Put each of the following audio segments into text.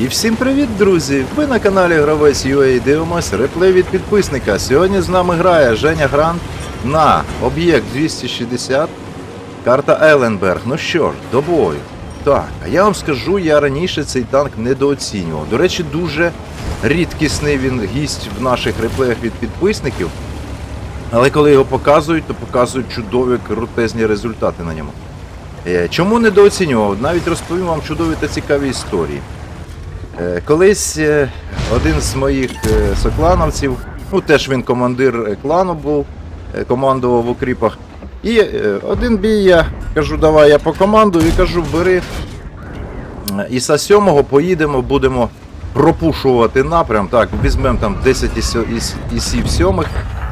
І всім привіт, друзі! Ви на каналі Гравець UA дивимось реплей від підписника. Сьогодні з нами грає Женя Грант на об'єкт 260, карта Еленберг. Ну що ж, до бою. Так, а я вам скажу, я раніше цей танк недооцінював. До речі, дуже рідкісний він гість в наших реплеях від підписників. Але коли його показують, то показують чудові крутезні результати на ньому. Е, Чому недооцінював? Навіть розповім вам чудові та цікаві історії. Е, Колись е, один з моїх е, соклановців, ну теж він командир клану був, командував в укріпах. І один бій я кажу, давай я по команду і кажу, бери е, Іса 7 поїдемо, будемо пропушувати напрям. Так, візьмемо там 10 ісі- іс- ісів сьомих.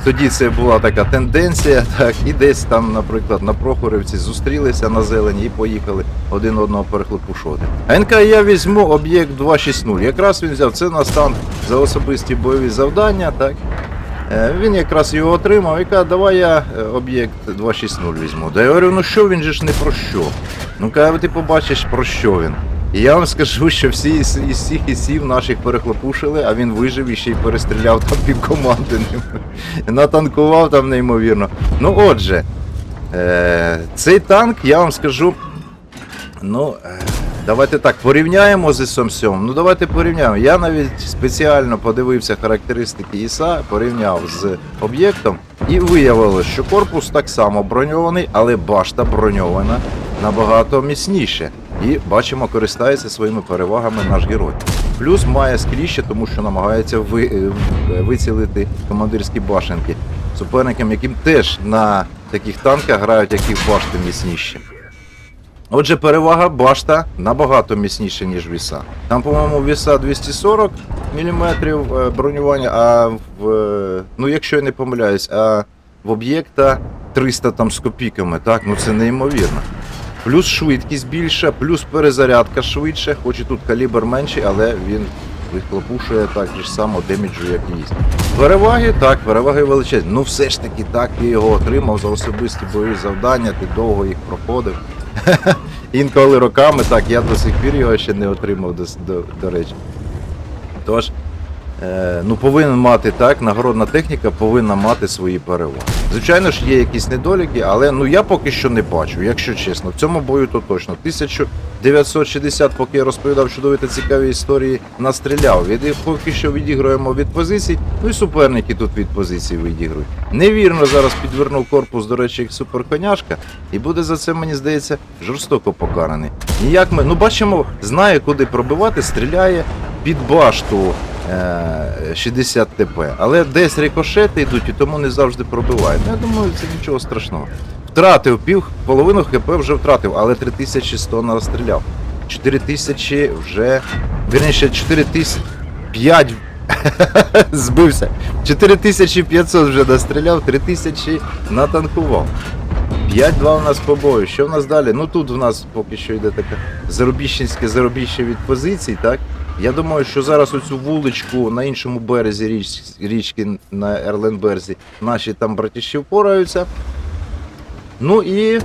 Тоді це була така тенденція, так, і десь там, наприклад, на Прохорівці зустрілися на зелені і поїхали один одного він каже, я візьму об'єкт 260. Якраз він взяв це на стан за особисті бойові завдання. так. Е, Він якраз його отримав і каже, давай я е, об'єкт 260 візьму. Да я говорю, ну що він же ж не про що. Ну каже, ти побачиш про що він. І я вам скажу, що всі із, із всіх ісів наших перехлопушили, а він вижив і ще й перестріляв там пів команди. Натанкував там неймовірно. Ну отже, е, цей танк, я вам скажу. Ну, е, давайте так, порівняємо з ісом 7. Ну давайте порівняємо. Я навіть спеціально подивився характеристики ІСа, порівняв з об'єктом, і виявилось, що корпус так само броньований, але башта броньована набагато міцніше. І бачимо, користається своїми перевагами наш герой. Плюс має скріще, тому що намагається ви, е, вицілити командирські башенки суперникам, яким теж на таких танках грають, яких башти міцніші. Отже, перевага башта набагато міцніша, ніж віса. Там, по-моєму, віса 240 мм бронювання, а в. е, Ну, якщо я не помиляюсь, а в об'єкта 300 там з копійками, так? Ну це неймовірно. Плюс швидкість більша, плюс перезарядка швидше, хоч і тут калібр менший, але він вихлопушує так же само деміджу, як і їсть. Переваги, так, переваги величезні. Ну все ж таки, так, ти його отримав за особисті бойові завдання, ти довго їх проходив. Інколи роками, так, я до сих пір його ще не отримав, до, до, до речі. Тож, ну повинен мати так, нагородна техніка повинна мати свої переваги. Звичайно ж, є якісь недоліки, але ну я поки що не бачу, якщо чесно. В цьому бою то точно. 1960, поки я розповідав чудові та цікаві історії, настріляв. Від, поки що відіграємо від позицій, ну і суперники тут від позицій відіграють. Невірно зараз підвернув корпус, до речі, як суперконяшка, і буде за це, мені здається, жорстоко покараний. Ніяк ми, ну бачимо, знає, куди пробивати, стріляє під башту е, 60 ТП. Але десь рикошети йдуть і тому не завжди пробивають. Ну, я думаю, це нічого страшного. Втратив пів, половину ХП вже втратив, але 3100 настріляв. 4000 вже. Вірніше, 4000. 5 збився. 4500 вже настріляв, 3000 натанкував. 5-2 у нас по бою. Що в нас далі? Ну тут в нас поки що йде таке заробіщенське заробіще від позицій, так? Я думаю, що зараз оцю вуличку на іншому березі річ, річки на Ерленберзі наші там братіші впораються. Ну і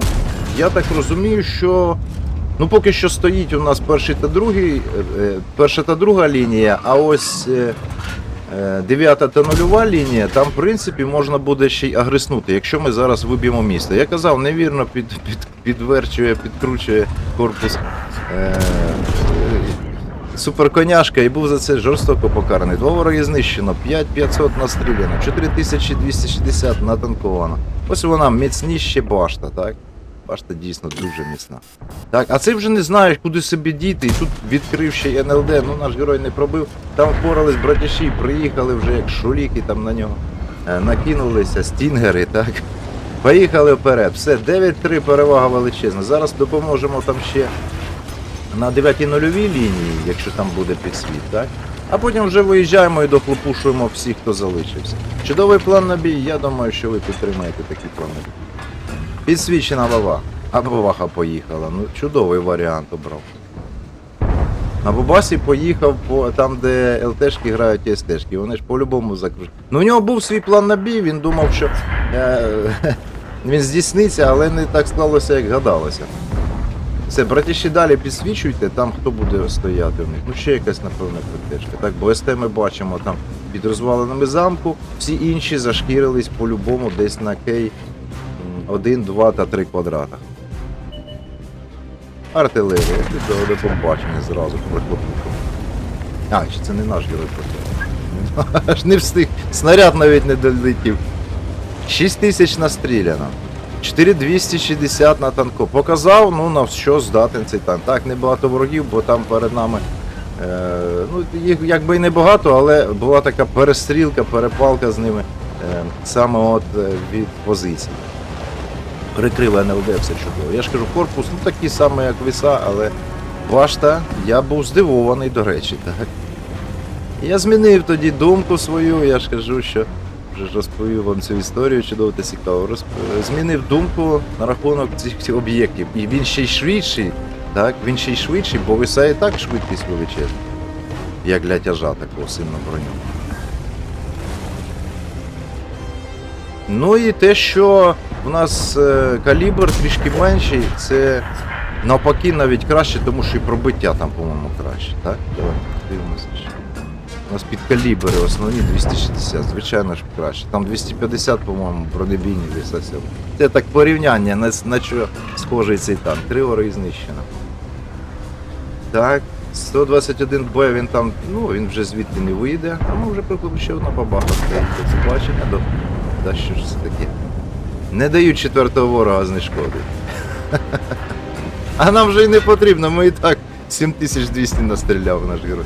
я так розумію, що ну поки що стоїть у нас перший та другий, е, е, перша та друга лінія, а ось е, дев'ята та нульова лінія, там в принципі можна буде ще й агреснути, якщо ми зараз виб'ємо місто. Я казав, невірно під, під, підверчує, підкручує корпус. Е, Суперконяшка і був за це жорстоко покараний. Два вороги знищено, 5500 настріляно, 4260 натанковано. Ось вона міцніше башта, так? Башта дійсно дуже міцна. Так, а це вже не знаєш, куди собі діти. І тут відкрив ще НЛД, ну наш герой не пробив. Там впорались братіші, приїхали вже як шуліки там на нього. Е, накинулися, стінгери, так. Поїхали вперед. Все, 9-3 перевага величезна. Зараз допоможемо там ще на 9 нульовій лінії, якщо там буде підсвіт, так? А потім вже виїжджаємо і дохлопушуємо всіх, хто залишився. Чудовий план на бій, я думаю, що ви підтримаєте такий план на бій. Підсвічена вава. А Баваха поїхала. Ну, чудовий варіант обрав. На Бабасі поїхав по там, де ЛТшки грають і СТшки. Вони ж по-любому закружать. Ну, у нього був свій план на бій, він думав, що е, він здійсниться, але не так склалося, як гадалося. Все, братіші, далі підсвічуйте, там хто буде стояти в них. Ну ще якась, напевно, ПТшка. Так, бо СТ ми бачимо там під розваленими замку, всі інші зашкірились по-любому десь на кей 1, 2 та 3 квадратах. Артилерія, до, побачення зразу прикладником. А, чи це не наш герой просто. Аж не встиг. Снаряд навіть не долетів. 6 тисяч настріляно. 4260 на танку. Показав, ну на що здатен цей танк. Так, небагато ворогів, бо там перед нами. Е, ну, їх якби і небагато, але була така перестрілка, перепалка з ними е, саме от е, від позицій. Прикрила НЛД все чудово. Я ж кажу, корпус ну такий самий, як віса, але башта, я був здивований, до речі, так. Я змінив тоді думку свою, я ж кажу, що розповів вам цю історію чудово та цікаво. Розп... Змінив думку на рахунок цих об'єктів. І він ще й швидший, так, він ще й швидший, бо виса і так швидкість величезна. Як для тяжа такого сильно броню. Ну і те, що в нас е, калібр трішки менший, це навпаки навіть краще, тому що і пробиття там, по-моєму, краще. Так? Давай дивимося. ще. У нас під калібри основні 260, звичайно ж краще. Там 250, по-моєму, бронебійні висоці. Це так порівняння, на, на що схожий цей танк. Три вороги знищено. Так, 121Б він там, ну він вже звідти не вийде, а ми вже приклад ще одна бабаха стоїть до побачення, до. Та що ж це таке? Не дають четвертого ворога знешкодити. А нам вже й не потрібно, ми і так 7200 настріляв наш герой.